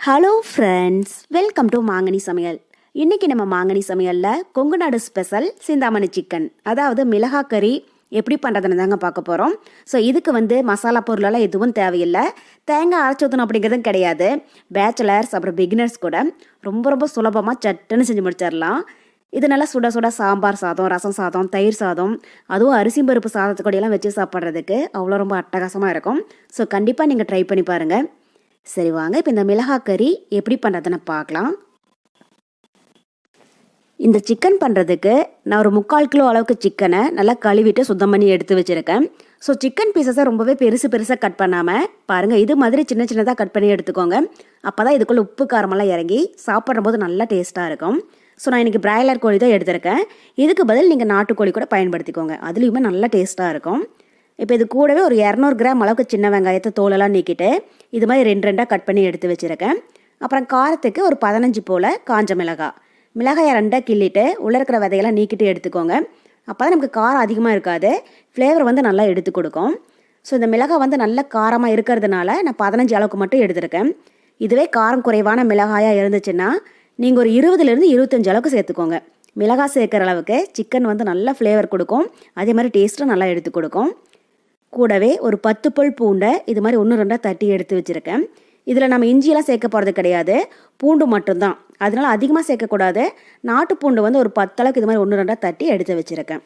Hello friends welcome to மாங்கனி சமையல் இன்றைக்கி நம்ம மாங்கனி சமையலில் கொங்கு நாடு ஸ்பெஷல் சிந்தாமணி சிக்கன் அதாவது மிளகாய் கறி எப்படி பண்ணுறதுன்னு தாங்க பார்க்க போகிறோம் ஸோ இதுக்கு வந்து மசாலா பொருளெல்லாம் எதுவும் தேவையில்லை. தேங்காய் அரைச்சி ஊற்றணும் அப்படிங்கிறதும் கிடையாது. பேச்சுலர்ஸ் அப்புறம் பிகினர்ஸ் கூட ரொம்ப ரொம்ப சுலபமாக சட்டுன்னு செஞ்சு முடிச்சிடலாம். இது நல்லா சுட சுட சாம்பார் சாதம் ரசம் சாதம் தயிர் சாதம் அதுவும் அரிசி பருப்பு சாதத்து கூடயெல்லாம் வச்சு சாப்பிட்றதுக்கு அவ்வளோ ரொம்ப அட்டகாசமாக இருக்கும். ஸோ கண்டிப்பாக நீங்கள் ட்ரை பண்ணி பாருங்கள் சரி வாங்க இப்போ இந்த மிளகாய் கறி எப்படி பண்ணுறதுன்னு பார்க்கலாம். இந்த சிக்கன் பண்ணுறதுக்கு நான் ஒரு முக்கால் கிலோ அளவுக்கு சிக்கனை நல்லா கழுவிட்டு சுத்தம் பண்ணி எடுத்து வச்சுருக்கேன். ஸோ சிக்கன் பீசஸை ரொம்பவே பெருசு பெருசாக கட் பண்ணாமல் பாருங்கள் இது மாதிரி சின்ன சின்னதாக கட் பண்ணி எடுத்துக்கோங்க. அப்போ தான் இதுக்குள்ளே உப்பு காரமெல்லாம் இறங்கி சாப்பிடும்போது நல்லா டேஸ்ட்டாக இருக்கும். ஸோ நான் இன்றைக்கி பிராய்லர் கோழி தான் எடுத்திருக்கேன். இதுக்கு பதில் நீங்கள் நாட்டுக்கோழி கூட பயன்படுத்திக்கோங்க. அதுலேயுமே நல்லா டேஸ்ட்டாக இருக்கும். இப்போ இது கூடவே ஒரு இரநூறு கிராம் அளவுக்கு சின்ன வெங்காயத்தை தோலெல்லாம் நீக்கிட்டு இது மாதிரி ரெண்டு ரெண்டாக கட் பண்ணி எடுத்து வச்சுருக்கேன். அப்புறம் காரத்துக்கு ஒரு பதினஞ்சு போல் காஞ்ச மிளகாய் மிளகாயை ரெண்டாக கிள்ளிட்டு உள்ளே இருக்கிற விதையெல்லாம் நீக்கிட்டு எடுத்துக்கோங்க. அப்போ தான் நமக்கு காரம் அதிகமாக இருக்காது. ஃப்ளேவர் வந்து நல்லா எடுத்து கொடுக்கும். ஸோ இந்த மிளகாய் வந்து நல்ல காரமாக இருக்கிறதுனால நான் பதினஞ்சு அளவுக்கு மட்டும் எடுத்திருக்கேன். இதுவே காரம் குறைவான மிளகாயாக இருந்துச்சுன்னா நீங்கள் ஒரு இருபதுலேருந்து இருபத்தஞ்சு அளவுக்கு சேர்த்துக்கோங்க. மிளகாய் சேர்க்குற அளவுக்கு சிக்கன் வந்து நல்லா ஃப்ளேவர் கொடுக்கும். அதே மாதிரி டேஸ்ட்டும் நல்லா எடுத்து கொடுக்கும். கூடவே ஒரு பத்து பல் பூண்டை இது மாதிரி ஒன்று ரெண்டாக தட்டி எடுத்து வச்சுருக்கேன். இதில் நம்ம இஞ்சியெல்லாம் சேர்க்க போகிறது கிடையாது. பூண்டு மட்டும்தான். அதனால அதிகமாக சேர்க்கக்கூடாது நாட்டு பூண்டு வந்து ஒரு பத்தளவுக்கு இது மாதிரி ஒன்று ரெண்டாக தட்டி எடுத்து வச்சுருக்கேன்.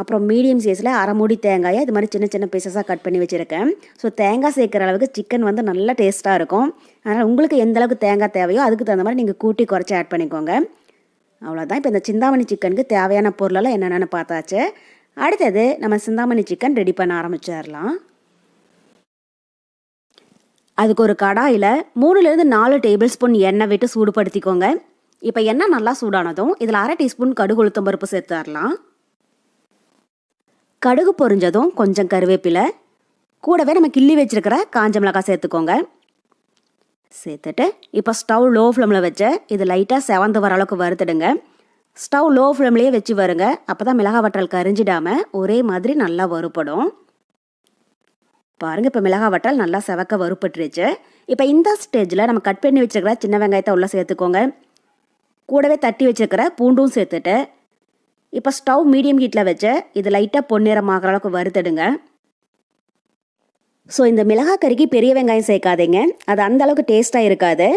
அப்புறம் மீடியம் சைஸில் அரை மூடி தேங்காயை இது மாதிரி சின்ன சின்ன பீசஸாக கட் பண்ணி வச்சுருக்கேன். ஸோ தேங்காய் சேர்க்குற அளவுக்கு சிக்கன் வந்து நல்லா டேஸ்ட்டாக இருக்கும். அதனால் உங்களுக்கு எந்த அளவுக்கு தேங்காய் தேவையோ அதுக்கு தகுந்த மாதிரி நீங்கள் கூட்டி குறைச்சி ஆட் பண்ணிக்கோங்க. அவ்வளோதான் இப்போ இந்த சிந்தாமணி சிக்கனுக்கு தேவையான பொருளெல்லாம் என்னென்னு பார்த்தாச்சு. அடுத்தது நம்ம சிந்தாமணி சிக்கன் ரெடி பண்ண ஆரம்பிச்சிடலாம். அதுக்கு ஒரு கடாயில் மூணுலேருந்து நாலு டேபிள் ஸ்பூன் எண்ணெய் விட்டு சூடுபடுத்திக்கோங்க. இப்போ எண்ணெய் நல்லா சூடானதும் இதில் அரை டீஸ்பூன் கடுகு உளுத்தம் பருப்பு சேர்த்துடலாம் கடுகு பொரிஞ்சதும் கொஞ்சம் கருவேப்பிலை கூடவே நம்ம கிள்ளி வச்சிருக்கிற காஞ்ச மிளகாய் சேர்த்துக்கோங்க. சேர்த்துட்டு இப்போ ஸ்டவ் லோ ஃப்ளேமில் வச்சு இது லைட்டாக செவந்து வர அளவுக்கு வறுத்துடுங்க. ஸ்டவ் லோ ஃப்ளேம்லேயே வச்சு வருங்க. அப்போ தான் மிளகா வற்றல் கரிஞ்சிடாமல் ஒரே மாதிரி நல்லா வறுப்படும் பாருங்கள் இப்போ மிளகா வற்றல் நல்லா செவக்க வறுப்பட்டுருச்சு இப்போ இந்த ஸ்டேஜில் நம்ம கட் பண்ணி வச்சுருக்கிற சின்ன வெங்காயத்தை உள்ளே சேர்த்துக்கோங்க. கூடவே தட்டி வச்சுருக்கிற பூண்டும் சேர்த்துட்டு இப்போ ஸ்டவ் மீடியம் ஹீட்டில் வச்சு இது லைட்டாக பொன்னிறமாகிற அளவுக்கு வறுத்துடுங்க. ஸோ இந்த மிளகா கறிக்கு பெரிய வெங்காயம் சேர்க்காதீங்க. அது அந்த அளவுக்கு டேஸ்ட்டாக இருக்காது.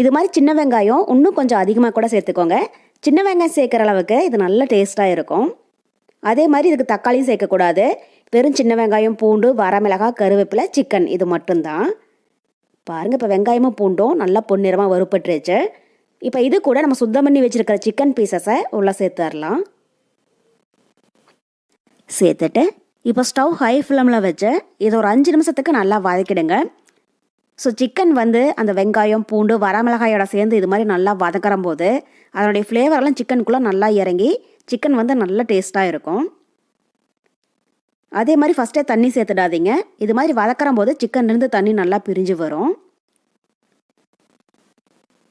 இது மாதிரி சின்ன வெங்காயம் இன்னும் கொஞ்சம் அதிகமாக கூட சேர்த்துக்கோங்க. சின்ன வெங்காயம் சேர்க்குற அளவுக்கு இது நல்ல டேஸ்ட்டாக இருக்கும். அதே மாதிரி இதுக்கு தக்காளியும் சேர்க்கக்கூடாது. வெறும் சின்ன வெங்காயம் பூண்டு வரமிளகாய் கருவேப்பிலை சிக்கன் இது மட்டும்தான். பாருங்கள் இப்போ வெங்காயமும் பூண்டும் நல்லா பொன்னிறமாக வறுப்பட்டுருச்சு இப்போ இது கூட நம்ம சுத்தம் பண்ணி வச்சுருக்கிற சிக்கன் பீசஸை உள்ளே சேர்த்துடலாம் சேர்த்துட்டு இப்போ ஸ்டவ் ஹை ஃப்ளேமில் வச்சு இதை ஒரு அஞ்சு நிமிஷத்துக்கு நல்லா வதக்கிடுங்க. ஸோ சிக்கன் வந்து அந்த வெங்காயம் பூண்டு வரமிளகாயோட சேர்ந்து இது மாதிரி நல்லா வதக்கிற போது அதனுடைய ஃப்ளேவரெல்லாம் சிக்கனுக்குள்ளே நல்லா இறங்கி சிக்கன் வந்து நல்லா டேஸ்ட்டாக இருக்கும். அதே மாதிரி ஃபஸ்ட்டே தண்ணி சேர்த்துடாதீங்க. இது மாதிரி வதக்கிற போது சிக்கன்லேருந்து தண்ணி நல்லா பிரிஞ்சு வரும்.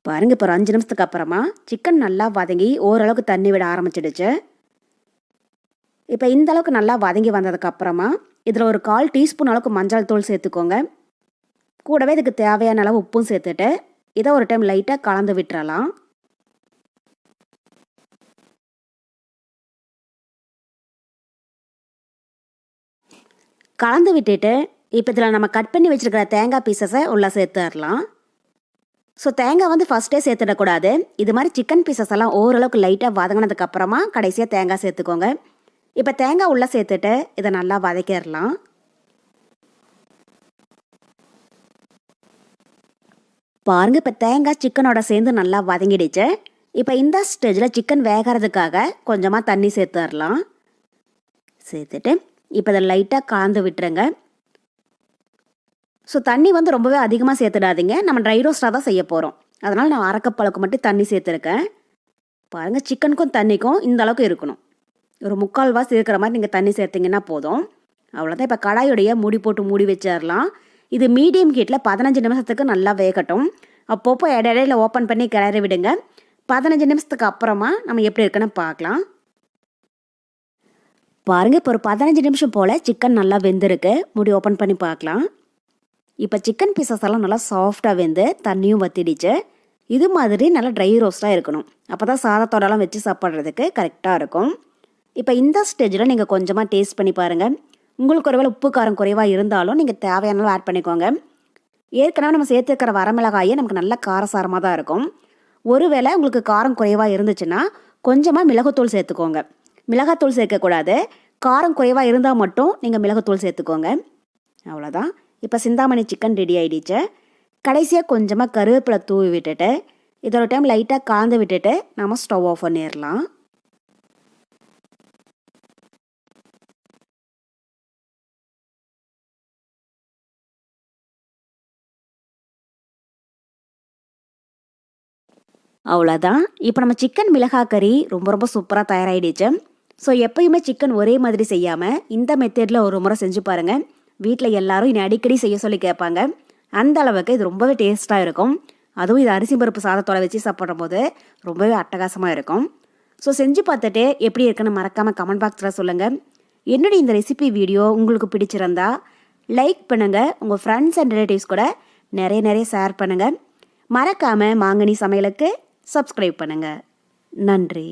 பாருங்க இப்போ ஒரு அஞ்சு நிமிஷத்துக்கு அப்புறமா சிக்கன் நல்லா வதங்கி ஓரளவுக்கு தண்ணி விட ஆரம்பிச்சிடுச்சு. இப்போ இந்த அளவுக்கு நல்லா வதங்கி வந்ததுக்கப்புறமா இதில் ஒரு கால் டீஸ்பூன் அளவுக்கு மஞ்சள் தூள் சேர்த்துக்கோங்க. கூடவே இதுக்கு தேவையான அளவு உப்பும் சேர்த்துட்டு இதை ஒரு டைம் லைட்டாக கலந்து விட்டுறலாம். கலந்து விட்டுட்டு இப்போ இதில் நம்ம கட் பண்ணி வச்சுருக்கிற தேங்காய் பீசஸை உள்ளே சேர்த்துடலாம். ஸோ தேங்காய் வந்து ஃபஸ்ட்டே சேர்த்துடக்கூடாது. இது மாதிரி சிக்கன் பீசஸ் எல்லாம் ஓரளவுக்கு லைட்டாக வதங்கினதுக்கப்புறமா கடைசியாக தேங்காய் சேர்த்துக்கோங்க. இப்போ தேங்காய் உள்ளே சேர்த்துட்டு இதை நல்லா வதக்கிடலாம். பாருங்க இப்போ தேங்காய் சிக்கனோட சேர்ந்து நல்லா வதங்கிடுச்சு. இப்போ இந்த ஸ்டேஜில் சிக்கன் வேகிறதுக்காக கொஞ்சமாக தண்ணி சேர்த்துடலாம். சேர்த்துட்டு இப்போ இதை லைட்டாக கலந்து விட்டுருங்க. ஸோ தண்ணி வந்து ரொம்பவே அதிகமாக சேர்த்துடாதீங்க. நம்ம ட்ரை ரோஸ்ட்டாக தான் செய்ய போகிறோம் அதனால் நான் அரைக்கப்பழக்கு மட்டும் தண்ணி சேர்த்துருக்கேன். பாருங்கள் சிக்கனுக்கும் தண்ணிக்கும் இந்த அளவுக்கு இருக்கணும். ஒரு முக்கால் வாசி இருக்கிற மாதிரி நீங்கள் தண்ணி சேர்த்திங்கன்னா போதும். அவ்வளோதான் இப்போ கடாயுடைய மூடி போட்டு மூடி வச்சிடலாம் இது மீடியம் ஹீட்டில் பதினஞ்சு நிமிஷத்துக்கு நல்லா வேகட்டும். அப்பப்போ இடையில ஓப்பன் பண்ணி கிளறி விடுங்க. பதினஞ்சு நிமிஷத்துக்கு அப்புறமா நம்ம எப்படி இருக்குன்னு பார்க்கலாம். பாருங்கள் இப்போ ஒரு பதினஞ்சு நிமிஷம் போல் சிக்கன் நல்லா வெந்திருக்கு. முடி ஓப்பன் பண்ணி பார்க்கலாம். இப்போ சிக்கன் பீசஸ் எல்லாம் நல்லா சாஃப்டாக வெந்து தண்ணியும் வத்திடுச்சு. இது மாதிரி நல்லா ட்ரை ரோஸ்ட்டாக இருக்கணும். அப்போ தான் சாதத்தோடலாம் வச்சு சாப்பிட்றதுக்கு கரெக்டாக இருக்கும். இப்போ இந்த ஸ்டேஜில் நீங்கள் கொஞ்சமாக டேஸ்ட் பண்ணி பாருங்கள் உங்களுக்கு ஒருவேளை உப்பு காரம் குறைவாக இருந்தாலும் நீங்கள் தேவையான அளவு ஆட் பண்ணிக்கோங்க. ஏற்கனவே நம்ம சேர்த்துக்கிற வரமிளகாயே நமக்கு நல்ல காரசாரமாக தான் இருக்கும். ஒருவேளை உங்களுக்கு காரம் குறைவாக இருந்துச்சுன்னா கொஞ்சமாக மிளகுத்தூள் சேர்த்துக்கோங்க. மிளகாத்தூள் சேர்க்கக்கூடாது. காரம் குறைவாக இருந்தால் மட்டும் நீங்கள் மிளகுத்தூள் சேர்த்துக்கோங்க. அவ்வளோதான் இப்போ சிந்தாமணி சிக்கன் ரெடி ஆகிடுச்சு கடைசியாக கொஞ்சமாக கருவேப்பிலை தூவி விட்டுட்டு இதோட டைம் லைட்டாக காந்து விட்டுட்டு நம்ம ஸ்டவ் ஆஃப் பண்ணிடலாம். அவ்வளோதான் இப்போ நம்ம சிக்கன் மிளகாய் கறி ரொம்ப ரொம்ப சூப்பராக தயாராகிடுச்சு ஸோ எப்பயுமே சிக்கன் ஒரே மாதிரி செய்யாமல் இந்த மெத்தேடில் ஒரு முறை செஞ்சு பாருங்கள் வீட்டில் எல்லாரும் இனி அடிக்கடி செய்ய சொல்லி கேட்பாங்க. அந்த அளவுக்கு இது ரொம்பவே டேஸ்ட்டாக இருக்கும். அதுவும் இது அரிசி பருப்பு சாதத்தோட வச்சு சாப்பிடும் போது ரொம்பவே அட்டகாசமாக இருக்கும். ஸோ செஞ்சு பார்த்துட்டு எப்படி இருக்குன்னு மறக்காமல் கமெண்ட் பாக்ஸில் சொல்லுங்கள் என்னுடைய இந்த ரெசிபி வீடியோ உங்களுக்கு பிடிச்சிருந்தா லைக் பண்ணுங்கள் உங்கள் ஃப்ரெண்ட்ஸ் அண்ட் ரிலேட்டிவ்ஸ் கூட நிறைய நிறைய ஷேர் பண்ணுங்கள் மறக்காமல் மாங்கனி சமையலுக்கு சப்ஸ்கிரைப் பண்ணுங்கள் நன்றி.